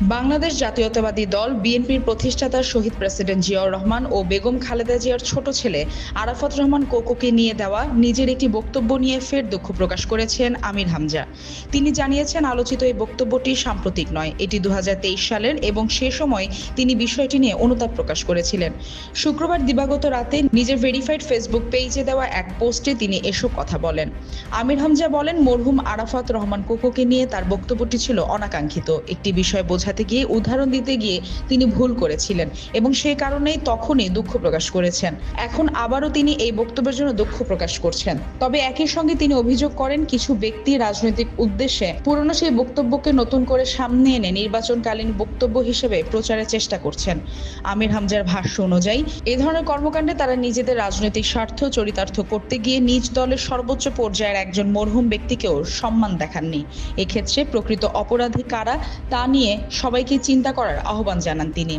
বাংলাদেশ জাতীয়তাবাদী দল বিএনপির প্রতিষ্ঠাতা শহীদ প্রেসিডেন্ট জিয়াউর রহমান ও বেগম খালেদা জিয়ার ছোট ছেলে আরাফাত রহমান কোকোকে নিয়ে দেওয়া নিজের একটি বক্তব্য নিয়ে ফের দুঃখ প্রকাশ করেছেন আমির হামজা। তিনি জানিয়েছেন, আলোচিত এই বক্তব্যটি সাম্প্রতিক নয়, এটি দু হাজার তেইশ সালের এবং সে সময় তিনি বিষয়টি নিয়ে অনুতাপ প্রকাশ করেছিলেন। শুক্রবার দিবাগত রাতে নিজের ভেরিফাইড ফেসবুক পেজে দেওয়া এক পোস্টে তিনি এসব কথা বলেন। আমির হামজা বলেন, মরহুম আরাফাত রহমান কোকোকে নিয়ে তার বক্তব্যটি ছিল অনাকাঙ্ক্ষিত। একটি বিষয় বোঝাতে গিয়ে উদাহরণ দিতে গিয়ে তিনি ভুল করেছিলেন এবং সেই কারণেই তখনই দুঃখ প্রকাশ করেছেন। এখন আবারও তিনি এই বক্তব্যের জন্য দুঃখ প্রকাশ করছেন। তবে একই সঙ্গে তিনি অভিযোগ করেন, কিছু ব্যক্তি রাজনৈতিক উদ্দেশ্যে পুরনো সেই বক্তব্যকে নতুন করে সামনে এনে নির্বাচনকালীন বক্তব্য হিসেবে প্রচারের চেষ্টা করছেন। আমির হামজার ভাষ্য অনুযায়ী, এ ধরনের কর্মকাণ্ডে তারা নিজেদের রাজনৈতিক স্বার্থ চরিতার্থ করতে গিয়ে নিজ দলের সর্বোচ্চ পর্যায়ের একজন মরহুম ব্যক্তিকেও সম্মান দেখাননি। এক্ষেত্রে প্রকৃত অপরাধী কারা তা নিয়ে সবাইকে চিন্তা করার আহ্বান জানান তিনি।